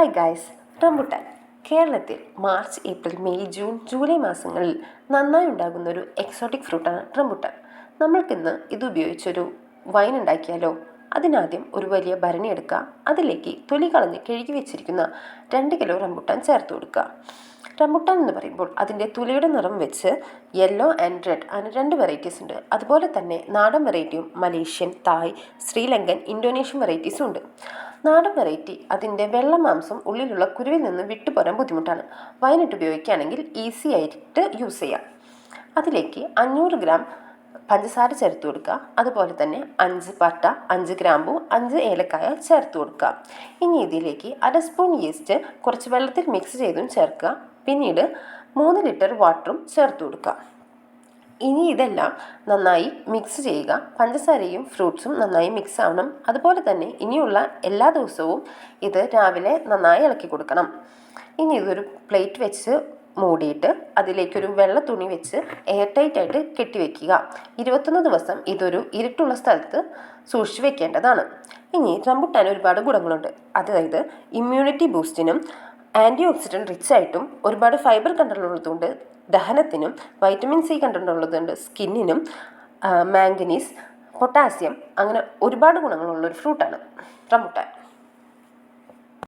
Hi guys rambutan. കേരളത്തിൽ March April May June July മാസങ്ങളിൽ നന്നായി ഉണ്ടാകുന്ന ഒരു എക്സോട്ടിക് ഫ്രൂട്ടാണ് റംബുട്ടാൻ. നമ്മൾക്കിന്ന് ഇത് ഉപയോഗിച്ചൊരു വൈൻ ഉണ്ടാക്കിയാലോ? അതിനാദ്യം ഒരു വലിയ ഭരണി എടുക്കുക. അതിലേക്ക് തൊലി കളഞ്ഞ് കഴുകി വെച്ചിരിക്കുന്ന രണ്ട് കിലോ റംബുട്ടാൻ ചേർത്ത് കൊടുക്കുക. റംബുട്ടാൻ എന്ന് പറയുമ്പോൾ അതിന്റെ തുലിയുടെ നിറം വെച്ച് യെല്ലോ ആൻഡ് റെഡ് അങ്ങനെ രണ്ട് വെറൈറ്റീസ് ഉണ്ട്. അതുപോലെ തന്നെ നാടൻ വെറൈറ്റിയും മലേഷ്യൻ തായ് ശ്രീലങ്കൻ ഇന്തോനേഷ്യൻ വെറൈറ്റീസും ഉണ്ട്. നാടൻ വെറൈറ്റി അതിന്റെ വെള്ള മാംസം ഉള്ളിലുള്ള കുരുവിൽ നിന്ന് വിട്ടുപോരാൻ ബുദ്ധിമുട്ടാണ്. വൈനിട്ട് ഉപയോഗിക്കുകയാണെങ്കിൽ ഈസി ആയിട്ട് യൂസ് ചെയ്യാം. അതിലേക്ക് അഞ്ഞൂറ് ഗ്രാം പഞ്ചസാര ചേർത്ത് കൊടുക്കുക. അതുപോലെ തന്നെ അഞ്ച് പട്ട അഞ്ച് ഗ്രാമ്പു അഞ്ച് ഏലക്കായ ചേർത്ത് കൊടുക്കുക. ഇനി ഇതിലേക്ക് അര സ്പൂൺ ഈസ്റ്റ് കുറച്ച് വെള്ളത്തിൽ മിക്സ് ചെയ്തും ചേർക്കുക. പിന്നീട് മൂന്ന് ലിറ്റർ വാട്ടറും ചേർത്ത് കൊടുക്കുക. ഇനി ഇതെല്ലാം നന്നായി മിക്സ് ചെയ്യുക. പഞ്ചസാരയും ഫ്രൂട്ട്സും നന്നായി മിക്സ് ആവണം. അതുപോലെ തന്നെ ഇനിയുള്ള എല്ലാ ദിവസവും ഇത് രാവിലെ നന്നായി ഇളക്കി കൊടുക്കണം. ഇനി ഇതൊരു പ്ലേറ്റ് വെച്ച് മൂടിയിട്ട് അതിലേക്കൊരു വെള്ള തുണി വെച്ച് എയർ ടൈറ്റ് ആയിട്ട് കെട്ടിവെക്കുക. ഇരുപത്തൊന്ന് ദിവസം ഇതൊരു ഇരുട്ടുള്ള സ്ഥലത്ത് സൂക്ഷിച്ചു വെക്കേണ്ടതാണ്. ഇനി റംബുട്ടാൻ ഒരുപാട് ഗുണങ്ങളുണ്ട്. അതായത് ഇമ്മ്യൂണിറ്റി ബൂസ്റ്റിനും ആന്റി ഓക്സിഡന്റ് റിച്ച് ആയിട്ടും ഒരുപാട് ഫൈബർ കണ്ടുള്ളതുകൊണ്ട് ദഹനത്തിനും വൈറ്റമിൻ സി കണ്ടുള്ളതുകൊണ്ട് സ്കിന്നിനും മാംഗനീസ് പൊട്ടാസ്യം അങ്ങനെ ഒരുപാട് ഗുണങ്ങളുള്ളൊരു ഫ്രൂട്ടാണ് റംബുട്ടാൻ.